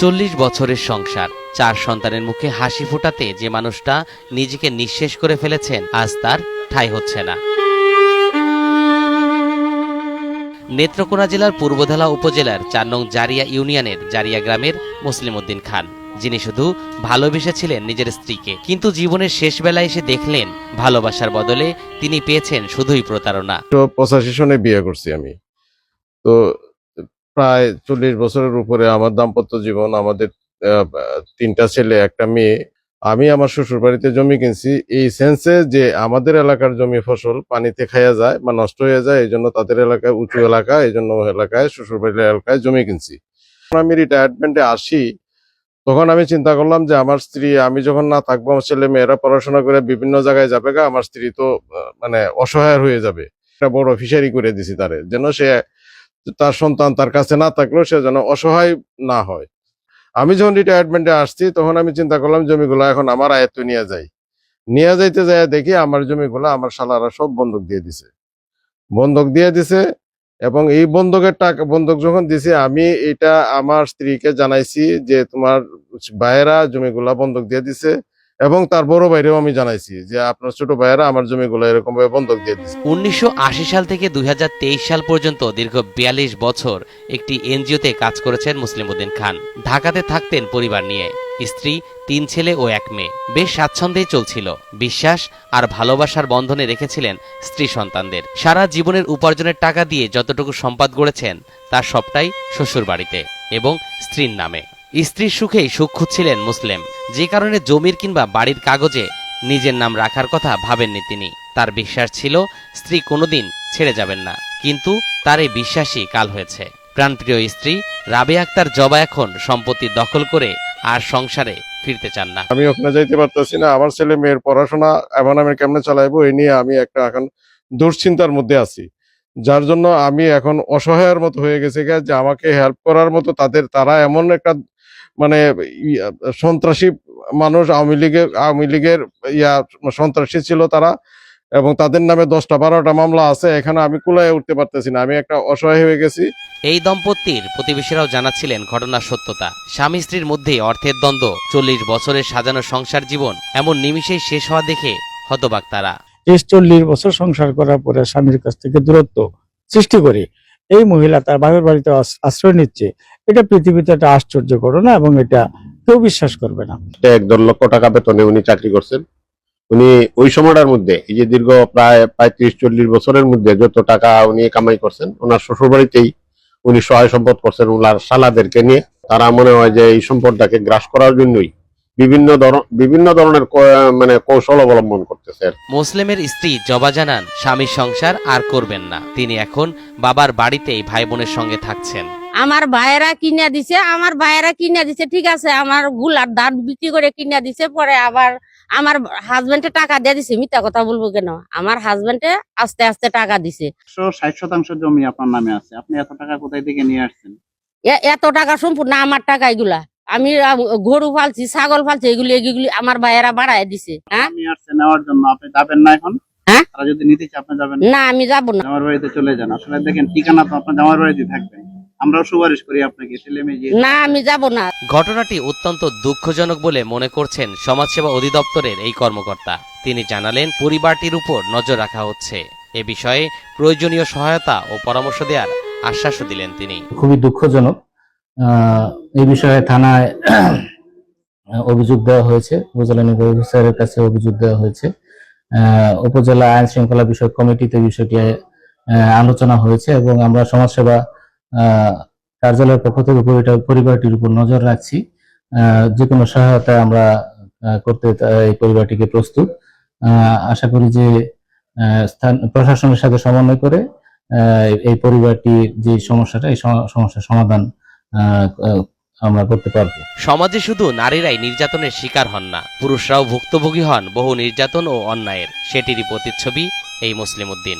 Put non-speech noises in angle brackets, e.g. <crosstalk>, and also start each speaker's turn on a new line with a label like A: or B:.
A: চল্লিশ বছরের সংসার। চার সন্তানের মুখে হাসি ফোটাতে যে মানুষটা নিজেকে নিঃশেষ করে ফেলেছেন, আজ তার ঠাঁই হচ্ছে না। নেত্রকোনা জেলার পূর্বধলা উপজেলার চার নং জারিয়া ইউনিয়নের জারিয়া গ্রামের মুসলিম উদ্দিন খান। যিনি শুধু ভালোবেসেছিলেন নিজের স্ত্রীকে, কিন্তু জীবনের শেষ বেলায় এসে দেখলেন ভালোবাসার বদলে তিনি পেয়েছেন শুধুই প্রতারণা।
B: পঁচাশি সনে বিয়ে করছি আমি। তো প্রায় চল্লিশ বছরের উপরে আমার দাম্পত্য জীবন, আমাদের তিনটা ছেলে, একটা মেয়ে, আমি আমার শ্বশুর বাড়িতে জমি কিনছি। এই সেন্সে যে আমাদের এলাকার জমি ফসল পানিতে খাইয়া যায় বা নষ্ট হয়ে যায়, এই জন্য তাদের এলাকায় উঁচু এলাকা, এই জন্য এলাকায় শ্বশুর বাড়ির এলাকায় জমি কিনছি। আমি রিটায়ারমেন্টে আসি, তখন আমি চিন্তা করলাম যে আমার স্ত্রী, আমি যখন না থাকব, আমার ছেলে মেয়েরা পড়াশোনা করে বিভিন্ন জায়গায় যাবে গা, আমার স্ত্রী তো মানে অসহায় হয়ে যাবে। একটা বড় ফিশারি করে দিছি তারে। যেন সে তার সন্তান তার কাছে না থাকলেও সে যেন অসহায় না হয়। আমি যখন রিটায়ারমেন্টে আসছি, তখন আমি চিন্তা করলাম, জমিগুলো এখন আমার আয়ত্ত নিয়ে যাই। নিয়ে যাইতে যায় দেখি আমার জমিগুলো আমার শালারা সব বন্ধক দিয়ে দিছে। বন্ধক দিয়ে দিছে এবং এই বন্ধকের টাকা, বন্ধক যখন দিছে, আমি এটা আমার স্ত্রীকে জানাইছি যে তোমার ভাইয়েরা জমিগুলা বন্ধক দিয়ে দিছে। এবং তার বড় ভাইরেও আমি জানাইছি যে আপনার ছোট ভাইয়েরা আমার জমিগুলো এরকম ভাবে বন্ধক দিয়ে দিছে।
A: উনিশশো সাল থেকে দুই হাজার তেইশ সাল পর্যন্ত দীর্ঘ বিয়াল্লিশ বছর একটি এনজিওতে কাজ করেছেন মুসলিম উদ্দিন খান। ঢাকাতে থাকতেন পরিবার নিয়ে। স্ত্রী, তিন ছেলে ও এক মেয়ে। বেশ স্বাচ্ছন্দ্যেই চলছিল। বিশ্বাস আর ভালোবাসার বন্ধনে রেখেছিলেন স্ত্রী সন্তানদের। সারা জীবনের উপার্জনের টাকা দিয়ে যতটুকু সম্পদ গড়েছেন, তার সবটাই শ্বশুর বাড়িতে এবং স্ত্রীর নামে। স্ত্রীর সুখেই সুখ খুঁজছিলেন মুসলিম। যে কারণে জমির কিংবা বাড়ির কাগজে নিজের নাম রাখার কথা ভাবেননি তিনি। তার বিশ্বাস ছিল, স্ত্রী কোনোদিন ছেড়ে যাবেন না। কিন্তু তার এই বিশ্বাসই কাল হয়েছে। প্রাণপ্রিয় স্ত্রী, রাবে আক্তার জবা এখন সম্পত্তি দখল করে আর সংসারে ফিরতে চান না।
B: আমি ওখানে যাইতে পারতেছি না। আমার ছেলে মেয়ের পড়াশোনা এমন আমি কেমনে চালাইবো এই নিয়ে আমি একটা এখন দুশ্চিন্তার মধ্যে আছি। যার জন্য আমি এখন অসহায়ের মতো হয়ে গেছে যে আমাকে হেল্প করার মতো তাদের, তারা এমন একটা মানে সন্ত্রাসী মানুষ আওয়ামী লীগের আওয়ামী লীগের ইয়া সন্ত্রাসী ছিল তারা এবং তাদের নামে দশটা বারোটা মামলা আছে এখানে আমি কুলায় উঠতে পারতেছি না আমি একটা অসহায় হয়ে গেছি।
A: এই দম্পতির প্রতিবেশীরাও জানাচ্ছিলেন ঘটনার সত্যতা। স্বামী স্ত্রীর মধ্যে অর্থের দ্বন্দ্ব চল্লিশ বছরের সাজানো সংসার জীবন এমন নিমিষেই শেষ হওয়া দেখে হতবাক তারা।
C: চল্লিশ বছর সংসার করার পরে স্বামীর কাছ থেকে দূরত্ব সৃষ্টি করে। এই মহিলা তার বাপের বাড়িতে আশ্রয় নিচ্ছে, এটা পৃথিবীতে একটা আশ্চর্য ঘটনা এবং এটা কেউ বিশ্বাস করবে না।
D: এক লক্ষ টাকা বেতনে উনি চাকরি করছেন। উনি ওই সময়টার মধ্যে, এই যে দীর্ঘ প্রায় প্রায় ত্রিশ চল্লিশ বছরের মধ্যে যত টাকা উনি কামাই করছেন, ওনার শ্বশুর বাড়িতেই উনি সহায় সম্পদ করছেন ওনার শালাদেরকে নিয়ে। তারা মনে হয় যে এই সম্পদটাকে গ্রাস করার জন্যই বিভিন্ন বিভিন্ন ধরনের মানে কৌশল অবলম্বন করতেছে
A: মুসলিমের স্ত্রী জবা জানান স্বামীর সংসার আর করবেন না। তিনি এখন বাবার বাড়িতেই ভাই বোনের সঙ্গে থাকছেন।
E: আমার ভাইয়েরা কিনা দিছে আমার ভাইয়েরা কিনা দিছে ঠিক আছে আমারগুলার দাঁত বিক্রি করে কিনা দিছে পরে আবার আমার হাজবেন্ডে টাকা দিয়ে দিছে মিথ্যা কথা বলব কেন? আমার হাজবেন্ডে আস্তে আস্তে টাকা দিছে।
F: একশো ষাট শতাংশ জমি আপনার নামে আছে আপনি এত টাকা কোথায় থেকে নিয়ে আসছেন?
E: এ- এত টাকা সম্পূর্ণ আমার টাকা এগুলা। আমি গরু ফালছি ছাগল ফালছি এগুলি এগুলি আমার ভাইয়েরা বাড়ায় দিছে হ্যাঁ?
F: নেওয়ার জন্য আপনি যাবেন না এখন?
E: হ্যাঁ?
F: তারা যদি নিতে আপনি যাবেন না?
E: না আমি যাব না।
F: জামার বাড়িতে চলে যান। আসলে দেখেন ঠিকানা তো আপনার জামার বাড়িতে থাকবেন আমরাও সুপারিশ করি আপনাকে ছেলে মেয়ে
E: না আমি যাব না।
A: ঘটনাটি অত্যন্ত দুঃখজনক বলে মনে করছেন সমাজসেবা অধিদপ্তরের এই কর্মকর্তা। তিনি জানালেন পরিবারটির উপর নজর রাখা হচ্ছে। এ বিষয়ে প্রয়োজনীয় সহায়তা ও পরামর্শ দেওয়ার আশ্বাসও দিলেন তিনি।
G: খুবই দুঃখজনক। এই বিষয়ে থানায় <clears throat> অভিযোগ দেওয়া হয়েছে। উপজেলা নির্বাহী অফিসারের কাছে অভিযোগ দেওয়া হয়েছে। উপজেলা আইন শৃঙ্খলা বিষয়ক কমিটিতে বিষয়টি আলোচনা হয়েছে এবং আমরা সমাজসেবা কার্যালয়ের পক্ষ থেকে পরিবারটির উপর নজর রাখছি। যে কোনো সহায়তা আমরা করতে এই পরিবারটিকে প্রস্তুত। আশা করি যে স্থান, প্রশাসনের সাথে সমন্বয় করে এই পরিবারটির যে সমস্যাটা, এই সম- সমস্যার সমাধান আমরা করতে পারব।
A: সমাজে শুধু নারীরাই নির্যাতনের শিকার হন না, পুরুষরাও ভুক্তভোগী হন বহু নির্যাতন ও অন্যায়ের। সেটিরই প্রতিচ্ছবি এই মুসলিম উদ্দিন